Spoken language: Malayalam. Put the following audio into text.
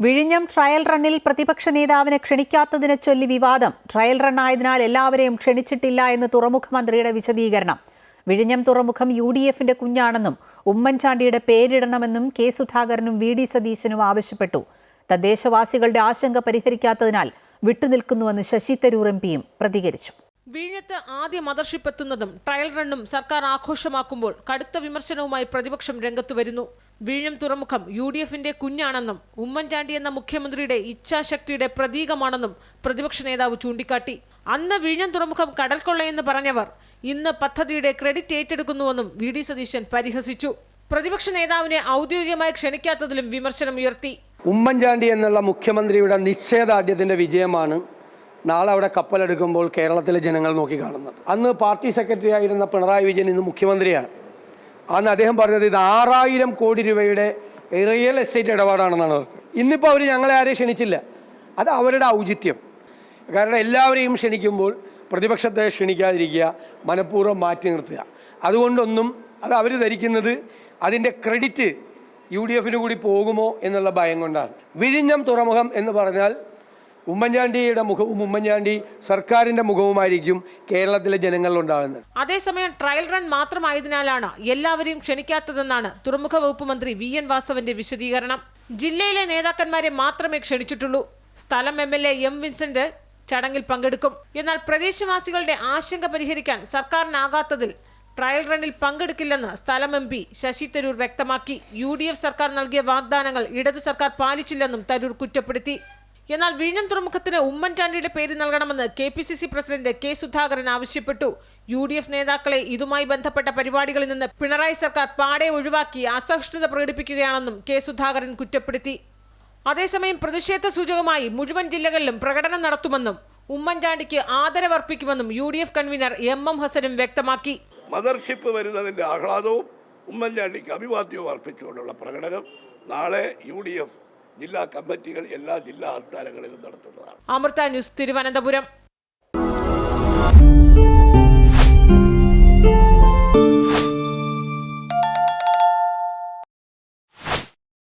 വിഴിഞ്ഞം ട്രയൽ റണ്ണിൽ പ്രതിപക്ഷ നേതാവിനെ ക്ഷണിക്കാത്തതിനെ ചൊല്ലി വിവാദം. ട്രയൽ റണ്ണായതിനാൽ എല്ലാവരെയും ക്ഷണിച്ചിട്ടില്ല എന്ന് തുറമുഖ മന്ത്രിയുടെ വിശദീകരണം. വിഴിഞ്ഞം തുറമുഖം യു ഡി എഫിന്റെ കുഞ്ഞാണെന്നും ഉമ്മൻചാണ്ടിയുടെ പേരിടണമെന്നും കെ സുധാകരനും വി ഡി സതീശനും ആവശ്യപ്പെട്ടു. തദ്ദേശവാസികളുടെ ആശങ്ക പരിഹരിക്കാത്തതിനാൽ വിട്ടുനിൽക്കുന്നുവെന്ന് ശശി തരൂർ എം പിയും പ്രതികരിച്ചു. വിഴിഞ്ഞത്ത് ആദ്യ മദർഷിപ്പ് എത്തുന്നതും ട്രയൽ റണ്ണും സർക്കാർ ആഘോഷമാക്കുമ്പോൾ കടുത്ത വിമർശനവുമായി പ്രതിപക്ഷം രംഗത്തു വരുന്നു. വിഴിഞ്ഞം തുറമുഖം യു ഡി എഫിന്റെ കുഞ്ഞാണെന്നും ഉമ്മൻചാണ്ടി എന്ന മുഖ്യമന്ത്രിയുടെ ഇച്ഛാശക്തിയുടെ പ്രതീകമാണെന്നും പ്രതിപക്ഷ നേതാവ് ചൂണ്ടിക്കാട്ടി. അന്ന് വീഴും തുറമുഖം കടൽക്കൊള്ളയെന്ന് പറഞ്ഞവർ ഇന്ന് പദ്ധതിയുടെ ക്രെഡിറ്റ് ഏറ്റെടുക്കുന്നുവെന്നും വി ഡി സതീശൻ പരിഹസിച്ചു. പ്രതിപക്ഷ നേതാവിനെ ഔദ്യോഗികമായി ക്ഷണിക്കാത്തതിലും വിമർശനം ഉയർത്തി. ഉമ്മൻചാണ്ടി എന്നുള്ള മുഖ്യമന്ത്രിയുടെ നിശ്ചയദാർഢ്യത്തിന്റെ വിജയമാണ് നാളെ അവിടെ കപ്പലെടുക്കുമ്പോൾ കേരളത്തിലെ ജനങ്ങൾ നോക്കി കാണുന്നത്. അന്ന് പാർട്ടി സെക്രട്ടറി ആയിരുന്ന പിണറായി വിജയൻ ഇന്ന് മുഖ്യമന്ത്രിയാണ്. അന്ന് അദ്ദേഹം പറഞ്ഞത് ഇത് ആറായിരം കോടി രൂപയുടെ റിയൽ എസ്റ്റേറ്റ് ഇടപാടാണെന്നാണ് പറഞ്ഞത്. ഇന്നിപ്പോൾ അവർ ഞങ്ങളെ ആരെയും ക്ഷണിച്ചില്ല. അത് അവരുടെ ഔചിത്യം. കാരണം എല്ലാവരെയും ക്ഷണിക്കുമ്പോൾ പ്രതിപക്ഷത്തെ ക്ഷണിക്കാതിരിക്കുക മനഃപൂർവം മാറ്റി നിർത്തുക. അതുകൊണ്ടൊന്നും അത് അവർ ധരിക്കുന്നത് അതിന്റെ ക്രെഡിറ്റ് യു ഡി എഫിന് കൂടി പോകുമോ എന്നുള്ള ഭയം കൊണ്ടാണ്. വിഴിഞ്ഞം തുറമുഖം എന്ന് പറഞ്ഞാൽ ഉമ്മൻചാണ്ടിയുടെ മുഖവും ഉമ്മൻചാണ്ടി സർക്കാരിന്റെ മുഖവുമായിരിക്കും കേരളത്തിലെ ജനങ്ങളിലുണ്ടാകുന്നത്. അതേസമയം ട്രയൽ റൺ മാത്രമായതിനാലാണ് എല്ലാവരെയും ക്ഷണിക്കാത്തതെന്നാണ് തുറമുഖ വകുപ്പ് മന്ത്രി വി എൻ വാസവന്റെ വിശദീകരണം. ജില്ലയിലെ നേതാക്കന്മാരെ മാത്രമേ ക്ഷണിച്ചിട്ടുള്ളൂ. സ്ഥലം M L A M Vincent ചടങ്ങിൽ പങ്കെടുക്കും. എന്നാൽ പ്രദേശവാസികളുടെ ആശങ്ക പരിഹരിക്കാൻ സർക്കാരിനാകാത്തതിൽ ട്രയൽ റണ്ണിൽ പങ്കെടുക്കില്ലെന്ന് സ്ഥലം എം പി ശശി തരൂർ വ്യക്തമാക്കി. യു ഡി എഫ് സർക്കാർ നൽകിയ വാഗ്ദാനങ്ങൾ ഇടതു സർക്കാർ പാലിച്ചില്ലെന്നും തരൂർ കുറ്റപ്പെടുത്തി. എന്നാൽ വിഴിഞ്ഞം തുറമുഖത്തിന് ഉമ്മൻചാണ്ടിയുടെ പേര് നൽകണമെന്ന് K P C C president K Sudhakaran ആവശ്യപ്പെട്ടു. യു ഡി എഫ് നേതാക്കളെ ഇതുമായി ബന്ധപ്പെട്ട പരിപാടികളിൽ നിന്ന് പിണറായി സർക്കാർ പാടെ ഒഴിവാക്കി അസഹിഷ്ണുത പ്രകടിപ്പിക്കുകയാണെന്നും കെ സുധാകരൻ കുറ്റപ്പെടുത്തി. അതേസമയം പ്രതിഷേധ സൂചകമായി മുഴുവൻ ജില്ലകളിലും പ്രകടനം നടത്തുമെന്നും ഉമ്മൻചാണ്ടിക്ക് ആദരവർപ്പിക്കുമെന്നും U D F convener M M ഹസനും വ്യക്തമാക്കി. മദർഷിപ്പ് വരുന്നതിന്റെ ആഹ്ലാദവും ഉമ്മൻചാണ്ടിക്ക് അഭിവാദ്യവും അർപ്പിച്ചുകൊണ്ടുള്ള പ്രകടനം നാളെ യു ഡി എഫ് ജില്ലാ കമ്മിറ്റികൾ എല്ലാ ജില്ലാ ആസ്ഥാനങ്ങളിലും നടത്തുന്നതാണ്. അമൃത ന്യൂസ് തിരുവനന്തപുരം.